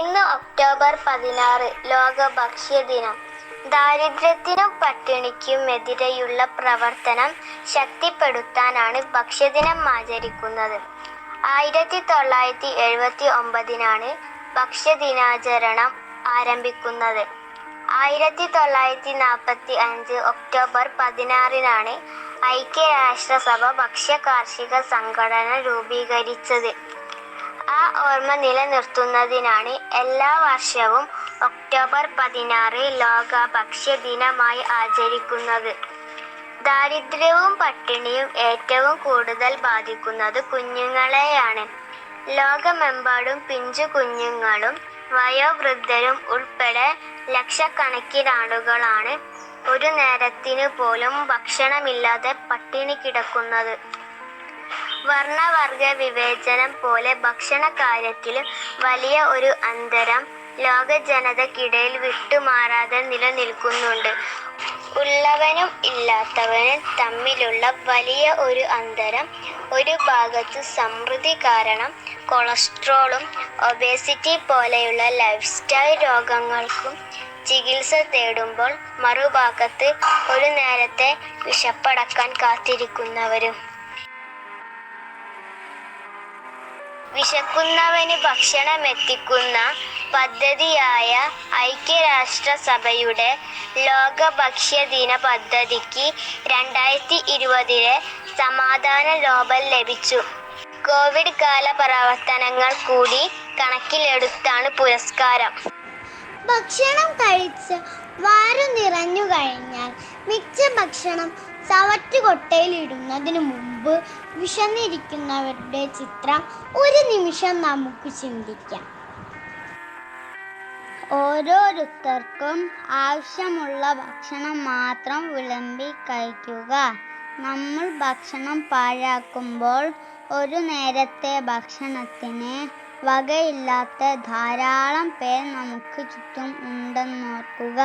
ഇന്ന് ഒക്ടോബർ പതിനാറ് ലോക ഭക്ഷ്യ ദിനം. ദാരിദ്ര്യത്തിനും പട്ടിണിക്കും എതിരെയുള്ള പ്രവർത്തനം ശക്തിപ്പെടുത്താനാണ് ഭക്ഷ്യദിനം ആചരിക്കുന്നത്. ആയിരത്തി തൊള്ളായിരത്തി എഴുപത്തി ഒമ്പതിനാണ് ഭക്ഷ്യദിനാചരണം ആരംഭിക്കുന്നത്. ആയിരത്തി തൊള്ളായിരത്തി നാൽപ്പത്തി അഞ്ച് ഒക്ടോബർ പതിനാറിനാണ് ഐക്യരാഷ്ട്രസഭ ഭക്ഷ്യ കാർഷിക സംഘടന രൂപീകരിച്ചത്. ഓർമ്മ നിലനിർത്തുന്നതിനാണ് എല്ലാ വർഷവും ഒക്ടോബർ പതിനാറ് ലോക ഭക്ഷ്യ ദിനമായി ആചരിക്കുന്നത്. ദാരിദ്ര്യവും പട്ടിണിയും ഏറ്റവും കൂടുതൽ ബാധിക്കുന്നത് കുഞ്ഞുങ്ങളെയാണ്. ലോകമെമ്പാടും പിഞ്ചു കുഞ്ഞുങ്ങളും വയോവൃദ്ധരും ഉൾപ്പെടെ ലക്ഷക്കണക്കിനാളുകളാണ് ഒരു നേരത്തിന് പോലും ഭക്ഷണമില്ലാതെ പട്ടിണി കിടക്കുന്നത്. വർണവർഗ വിവേചനം പോലെ ഭക്ഷണ കാര്യത്തിലും വലിയ ഒരു അന്തരം ലോക ജനതക്കിടയിൽ വിട്ടുമാറാതെ നിലനിൽക്കുന്നുണ്ട്. ഉള്ളവനും ഇല്ലാത്തവനും തമ്മിലുള്ള വലിയ ഒരു അന്തരം ഒരു ഭാഗത്ത് സമൃദ്ധി കാരണം കൊളസ്ട്രോളും ഒബേസിറ്റി പോലെയുള്ള ലൈഫ് സ്റ്റൈൽ രോഗങ്ങൾക്കും ചികിത്സ തേടുമ്പോൾ മറുഭാഗത്ത് ഒരു നേരത്തെ വിശപ്പടക്കാൻ കാത്തിരിക്കുന്നവരും. വിശക്കുന്നവന് ഭക്ഷണമെത്തിക്കുന്ന പദ്ധതിയായ ഐക്യരാഷ്ട്രസഭയുടെ ലോക ഭക്ഷ്യദിന പദ്ധതിക്ക് രണ്ടായിരത്തി ഇരുപതിലെ സമാധാന നോബൽ ലഭിച്ചു. കോവിഡ് കാല പ്രവർത്തനങ്ങൾ കൂടി കണക്കിലെടുത്താണ് പുരസ്കാരം. ഭക്ഷണം കഴിച്ച് വാരം നിറഞ്ഞു കഴിഞ്ഞാൽ മിച്ച ഭക്ഷണം ചവറ്റുകൊട്ടയിൽ ഇടുന്നതിന് മുമ്പ് വിശന്നിരിക്കുന്നവരുടെ ചിത്രം ഒരു നിമിഷം നമുക്ക് ചിന്തിക്കാം. ഓരോരുത്തർക്കും ആവശ്യമുള്ള ഭക്ഷണം മാത്രം വിളമ്പി കഴിക്കുക. നമ്മൾ ഭക്ഷണം പാഴാക്കുമ്പോൾ ഒരു നേരത്തെ ഭക്ഷണത്തിന് വകയില്ലാത്ത ധാരാളം പേർ നമുക്ക് ചുറ്റും ഉണ്ടെന്നോർക്കുക.